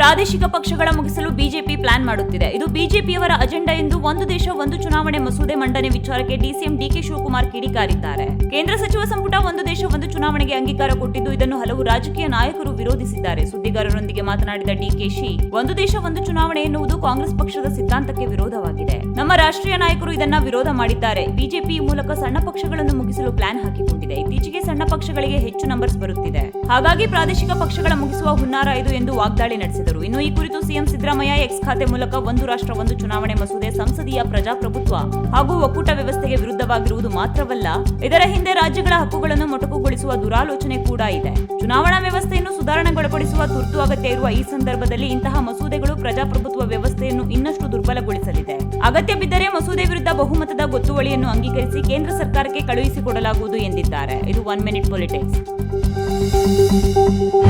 ಪ್ರಾದೇಶಿಕ ಪಕ್ಷಗಳ ಮುಗಿಸಲು ಬಿಜೆಪಿ ಪ್ಲಾನ್ ಮಾಡುತ್ತಿದೆ. ಇದು ಬಿಜೆಪಿಯವರ ಅಜೆಂಡಾ ಎಂದು ಒಂದು ದೇಶ, ಒಂದು ಚುನಾವಣೆ ಮಸೂದೆ ಮಂಡನೆ ವಿಚಾರಕ್ಕೆ ಡಿಸಿಎಂ ಡಿಕೆ ಶಿವಕುಮಾರ್ ಕಿಡಿಕಾರಿದ್ದಾರೆ. ಕೇಂದ್ರ ಸಚಿವ ಸಂಪುಟ ಒಂದು ದೇಶ, ಒಂದು ಚುನಾವಣೆಗೆ ಅಂಗೀಕಾರ ಕೊಟ್ಟಿದ್ದು ಇದನ್ನು ಹಲವು ರಾಜಕೀಯ ನಾಯಕರು ವಿರೋಧಿಸಿದ್ದಾರೆ. ಸುದ್ದಿಗಾರರೊಂದಿಗೆ ಮಾತನಾಡಿದ ಡಿಕೆಶಿ ಒಂದು ದೇಶ, ಒಂದು ಚುನಾವಣೆ ಎನ್ನುವುದು ಕಾಂಗ್ರೆಸ್ ಪಕ್ಷದ ಸಿದ್ಧಾಂತಕ್ಕೆ ವಿರೋಧವಾಗಿದೆ. ನಮ್ಮ ರಾಷ್ಟ್ರೀಯ ನಾಯಕರು ಇದನ್ನ ವಿರೋಧ ಮಾಡಿದ್ದಾರೆ. ಬಿಜೆಪಿ ಮೂಲಕ ಸಣ್ಣ ಪಕ್ಷಗಳನ್ನು ಮುಗಿಸಲು ಪ್ಲಾನ್ ಹಾಕಿಕೊಂಡಿದೆ. ಇತ್ತೀಚೆಗೆ ಸಣ್ಣ ಪಕ್ಷಗಳಿಗೆ ಹೆಚ್ಚು ನಂಬರ್ಸ್ ಬರುತ್ತಿದೆ. ಹಾಗಾಗಿ ಪ್ರಾದೇಶಿಕ ಪಕ್ಷಗಳ ಮುಗಿಸುವ ಹುನ್ನಾರ ಇದು ಎಂದು ವಾಗ್ದಾಳಿ ನಡೆಸಿದರು. ಇನ್ನು ಈ ಕುರಿತು ಸಿಎಂ ಸಿದ್ದರಾಮಯ್ಯ ಎಕ್ಸ್ ಖಾತೆ ಮೂಲಕ ಒಂದು ರಾಷ್ಟ್ರ, ಒಂದು ಚುನಾವಣೆ ಮಸೂದೆ ಸಂಸದೀಯ ಪ್ರಜಾಪ್ರಭುತ್ವ ಹಾಗೂ ಒಕ್ಕೂಟ ವ್ಯವಸ್ಥೆಗೆ ವಿರುದ್ಧವಾಗಿರುವುದು ಮಾತ್ರವಲ್ಲ, ಇದರ ಹಿಂದೆ ರಾಜ್ಯಗಳ ಹಕ್ಕುಗಳನ್ನು ಮೊಟಕುಗೊಳಿಸುವ ದುರಾಲೋಚನೆ ಕೂಡ ಇದೆ. ಚುನಾವಣಾ ವ್ಯವಸ್ಥೆಯನ್ನು ಸುಧಾರಣೆಗೊಳಪಡಿಸುವ ತುರ್ತು ಅಗತ್ಯ ಇರುವ ಈ ಸಂದರ್ಭದಲ್ಲಿ ಇಂತಹ ಮಸೂದೆಗಳು ಪ್ರಜಾಪ್ರಭುತ್ವ ವ್ಯವಸ್ಥೆಯನ್ನು ಇನ್ನಷ್ಟು ದುರ್ಬಲಗೊಳಿಸಲಿದೆ. ಅಗತ್ಯ ಬಿದ್ದರೆ ಮಸೂದೆ ವಿರುದ್ಧ ಬಹುಮತದ ಗೊತ್ತುವಳಿಯನ್ನು ಅಂಗೀಕರಿಸಿ ಕೇಂದ್ರ ಸರ್ಕಾರಕ್ಕೆ ಕಳುಹಿಸಿಕೊಡಲಾಗುವುದು ಎಂದಿದ್ದಾರೆ. ಇದು one minute politics. Thank you.